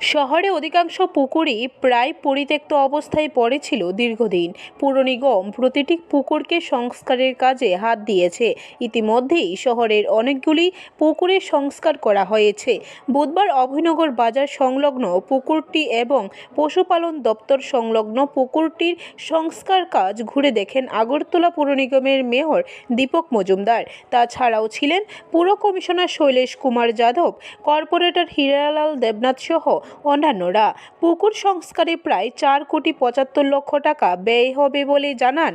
শহরে অধিকাংশ পুকুরই প্রায় পরিত্যক্ত অবস্থায় পড়েছিল দীর্ঘদিন। পুর নিগম প্রতিটি পুকুরকে সংস্কারের কাজে হাত দিয়েছে। ইতিমধ্যেই শহরের অনেকগুলি পুকুরের সংস্কার করা হয়েছে। বুধবার অভয়নগর বাজার সংলগ্ন পুকুরটি এবং পশুপালন দপ্তর সংলগ্ন পুকুরটির সংস্কার কাজ ঘুরে দেখেন আগরতলা পুর নিগমের মেয়র দীপক মজুমদার। তাছাড়াও ছিলেন পুর কমিশনার শৈলেশ কুমার যাদব, কর্পোরেটর হীরালাল দেবনাথ সহ অন্যান্যরা। পুকুর সংস্কারে প্রায় চার কোটি পঁচাত্তর লক্ষ টাকা ব্যয় হবে বলে জানান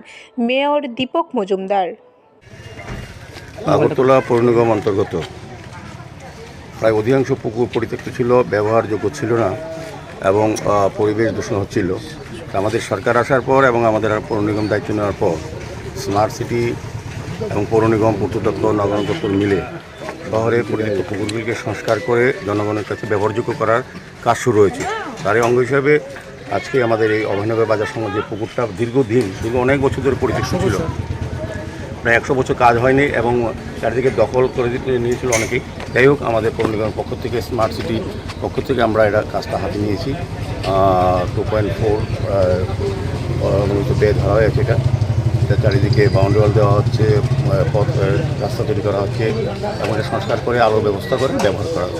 মেয়র দীপক মজুমদার। আগরতলা পৌর নিগম অন্তর্গত। প্রায় অধিকাংশ পুকুর পরিত্যক্ত ছিল, ব্যবহারযোগ্য ছিল না এবং পরিবেশ দূষণ হচ্ছিল। আমাদের সরকার আসার পর এবং আমাদের পৌর নিগম দায়িত্ব নেওয়ার পর স্মার্ট সিটি এবং পৌর নিগম পূর্ত দপ্তর নগর দপ্তর মিলে শহরে পরিত্যক্ত পুকুরগুলিকে সংস্কার করে জনগণের কাছে ব্যবহারযোগ্য করার কাজ শুরু হয়েছে। তারই অঙ্গ হিসাবে আজকে আমাদের এই অভয়নগর বাজার যে পুকুরটা দীর্ঘদিন দীর্ঘ অনেক বছর ধরে পরিচিত ছিল। প্রায় একশো বছর কাজ হয়নি এবং চারিদিকে দখল করে দিতে নিয়েছিল অনেকেই। যাই হোক আমাদের পৌর নিগমের পক্ষ থেকে স্মার্ট সিটি পক্ষ থেকে আমরা এটা কাজটা হাতে নিয়েছি। টু পয়েন্ট ফোর ব্যয় ধরা হয়েছে এটা। এটা চারিদিকে বাউন্ডারি ওয়াল দেওয়া হচ্ছে পথ রাস্তা তৈরি করা হচ্ছে এবং এটা সংস্কার করে আলোর ব্যবস্থা করে ব্যবহার করা হবে